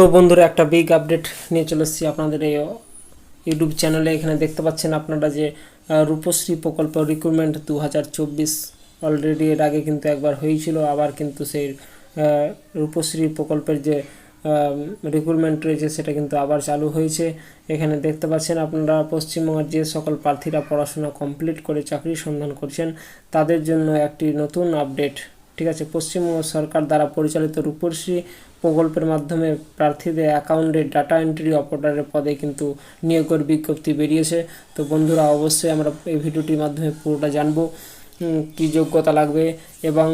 তো বন্ধুরা, একটা বিগ আপডেট নিয়ে চলে এসেছি আপনাদের এই ইউটিউব চ্যানেলে এখানে দেখতে পাচ্ছেন আপনারা যে রূপশ্রী প্রকল্প রিক্রুটমেন্ট দু হাজার চব্বিশ অলরেডি এর আগে কিন্তু একবার হয়েছিল। আবার কিন্তু সেই রূপশ্রী প্রকল্পের যে রিক্রুটমেন্ট রয়েছে, সেটা কিন্তু আবার চালু হয়েছে। এখানে দেখতে পাচ্ছেন আপনারা পশ্চিমবঙ্গের যে সকল প্রার্থীরা পড়াশোনা কমপ্লিট করে, চাকরির সন্ধান করছেন, তাদের জন্য একটি নতুন আপডেট ঠিক আছে পশ্চিমবঙ্গ সরকার দ্বারা পরিচালিত রূপশ্রী প্রকল্পের মাধ্যমে প্রার্থীদের অ্যাকাউন্টে ডাটা এন্ট্রি অপারেটরের পদে কিন্তু নিয়োগের বিজ্ঞপ্তি বেরিয়েছে। তো বন্ধুরা, অবশ্যই আমরা এই ভিডিওটির মাধ্যমে পুরোটা জানব কী যোগ্যতা লাগবে এবং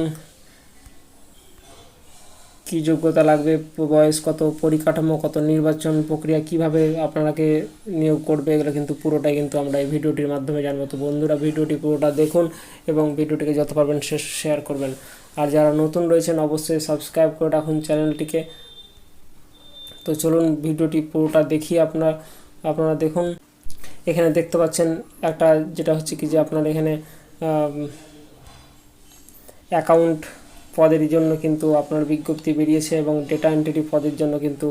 কী যোগ্যতা লাগবে, বয়স কত, পরিকাঠামো কত, নির্বাচন প্রক্রিয়া কীভাবে আপনাকে নিয়োগ করবে, এগুলো কিন্তু পুরোটাই কিন্তু আমরা এই ভিডিওটির মাধ্যমে জানব। তো বন্ধুরা, ভিডিওটি পুরোটা দেখুন এবং ভিডিওটিকে যত পারবেন শেয়ার করবেন। আর যারা নতুন রয়েছেন, অবশ্যই সাবস্ক্রাইব করে রাখুন চ্যানেলটিকে তো চলুন ভিডিওটি পুরোটা দেখি আপনার, আপনারা দেখুন। এখানে দেখতে পাচ্ছেন একটা, যেটা হচ্ছে কি যে আপনার এখানে অ্যাকাউন্ট পদের জন্য কিন্তু আপনার বিজ্ঞপ্তি বেরিয়েছে এবং ডেটা এন্ট্রি পদের জন্য কিন্তু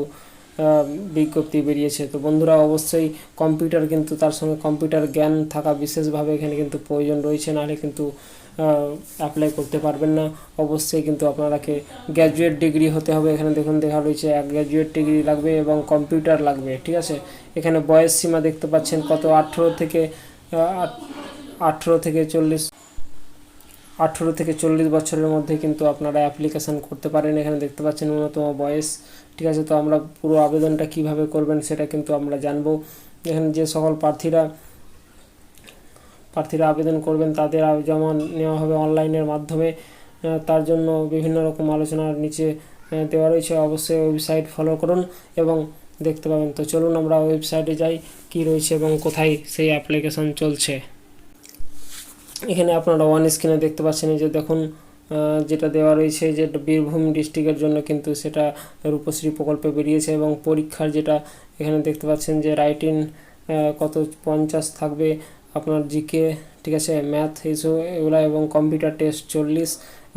বিজ্ঞপ্তি বেরিয়েছে। তো বন্ধুরা, অবশ্যই কম্পিউটার কিন্তু তার সঙ্গে কম্পিউটার জ্ঞান থাকা বিশেষভাবে এখানে কিন্তু প্রয়োজন রয়েছে। নাহলে কিন্তু অ্যাপ্লাই করতে পারবেন না। অবশ্যই কিন্তু আপনারাকে গ্র্যাজুয়েট ডিগ্রি হতে হবে। এখানে দেখুন দেখা রয়েছে, এক গ্র্যাজুয়েট ডিগ্রি লাগবে এবং কম্পিউটার লাগবে, ঠিক আছে? এখানে বয়স সীমা দেখতে পাচ্ছেন কত? আঠেরো থেকে আঠেরো থেকে চল্লিশ, আঠেরো থেকে চল্লিশ বছরের মধ্যে কিন্তু আপনারা অ্যাপ্লিকেশান করতে পারেন। এখানে দেখতে পাচ্ছেন ন্যূনতম বয়স, ঠিক আছে? তো আমরা পুরো আবেদনটা কীভাবে করবেন সেটা কিন্তু আমরা জানব। এখানে যে সকল প্রার্থীরা প্রার্থীরা আবেদন করবেন, তাদের জমা নেওয়া হবে অনলাইনের মাধ্যমে। তার জন্য বিভিন্ন রকম আলোচনার নিচে দেওয়া রয়েছে। অবশ্যই ওয়েবসাইট ফলো করুন এবং দেখতে পাবেন। তো চলুন আমরা ওয়েবসাইটে যাই, কি রয়েছে এবং কোথায় সেই অ্যাপ্লিকেশন চলছে। এখানে আপনারা ওয়ান স্ক্রিনে দেখতে পাচ্ছেন যে দেখুন যেটা দেওয়া রয়েছে যে বীরভূম ডিস্ট্রিক্টের জন্য কিন্তু সেটা রূপশ্রী প্রকল্পে বেরিয়েছে এবং পরীক্ষার যেটা এখানে দেখতে পাচ্ছেন যে রাইটিং কত পঞ্চাশ থাকবে। আপনার জিকে ঠিক আছে ম্যাথ এইসব এগুলো এবং কম্পিউটার টেস্ট চল্লিশ,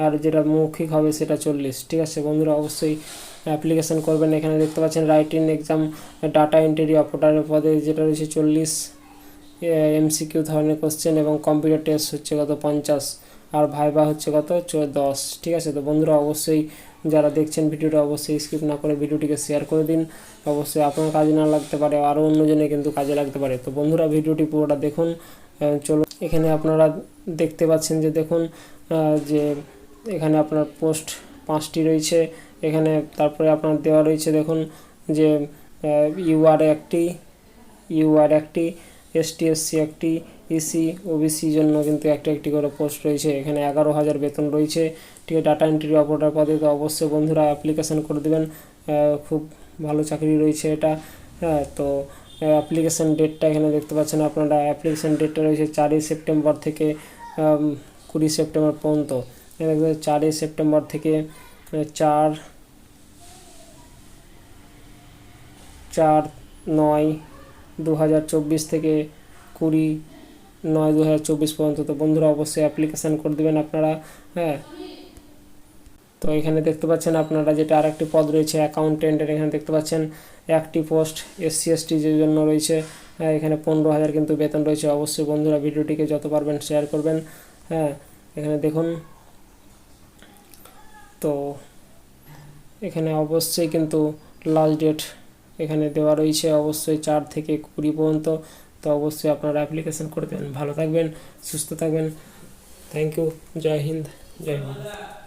আর যেটা মৌখিক হবে সেটা চল্লিশ, ঠিক আছে, বন্ধুরা, অবশ্যই অ্যাপ্লিকেশন করবেন, এখানে দেখতে পাচ্ছেন রাইটিং এক্সাম ডাটা এন্ট্রি অপারেটরের পদে যেটা রয়েছে চল্লিশ এমসিকিউ ধরনের কোশ্চেন এবং কম্পিউটার টেস্ট হচ্ছে কত পঞ্চাশ, আর ভাইবা হচ্ছে কত দশ, ঠিক আছে, তো বন্ধুরা, অবশ্যই যারা দেখছেন ভিডিওটা অবশ্যই স্কিপ না করে ভিডিওটিকে শেয়ার করে দিন। অবশ্যই আপনার কাজে না লাগতে পারে আরও অন্যজনে কিন্তু কাজে লাগতে পারে। তো বন্ধুরা, ভিডিওটি পুরোটা দেখুন। চলো এখানে আপনারা দেখতে পাচ্ছেন যে দেখুন যে এখানে আপনার পোস্ট পাঁচটি রয়েছে। এখানে তারপরে আপনার দেওয়া রয়েছে দেখুন যে ইউআর একটি ইউআর একটি এসটি এসসি একটি ইসি ওবিসি জন্য কিন্তু একটি একটি করে পোস্ট রয়েছে। এখানে এগারো হাজার বেতন রয়েছে। ঠিক আছে ডাটা এন্ট্রি অপারেটর পদে তো অবশ্যই বন্ধুরা অ্যাপ্লিকেশান করে দেবেন। খুব ভালো চাকরি রয়েছে এটা। হ্যাঁ তো অ্যাপ্লিকেশান ডেটটা এখানে দেখতে পাচ্ছেন আপনারা। অ্যাপ্লিকেশান ডেটটা রয়েছে চারই সেপ্টেম্বর থেকে কুড়ি সেপ্টেম্বর পর্যন্ত। চারই সেপ্টেম্বর থেকে চার চার, নয় দু থেকে কুড়ি নয় দু হাজার চব্বিশ পর্যন্ত। তো বন্ধুরা, অবশ্যই অ্যাপ্লিকেশান করে দেবেন আপনারা হ্যাঁ? তো এখানে দেখতে পাচ্ছেন আপনারা যেটা আরেকটি পদ রয়েছে অ্যাকাউন্টেন্টের এখানে দেখতে পাচ্ছেন একটি পোস্ট এসসি এসটি যে জন্য রয়েছে হ্যাঁ এখানে পনেরো হাজার কিন্তু বেতন রয়েছে। অবশ্যই বন্ধুরা ভিডিওটিকে যত পারবেন শেয়ার করবেন হ্যাঁ? এখানে দেখুন। তো এখানে অবশ্যই কিন্তু লাস্ট ডেট এখানে দেওয়া রয়েছে, অবশ্যই চার থেকে কুড়ি পর্যন্ত। তো অবশ্যই আপনারা অ্যাপ্লিকেশন করে দেবেন ভালো থাকবেন, সুস্থ থাকবেন। থ্যাংক ইউ জয় হিন্দ, জয় ভারত।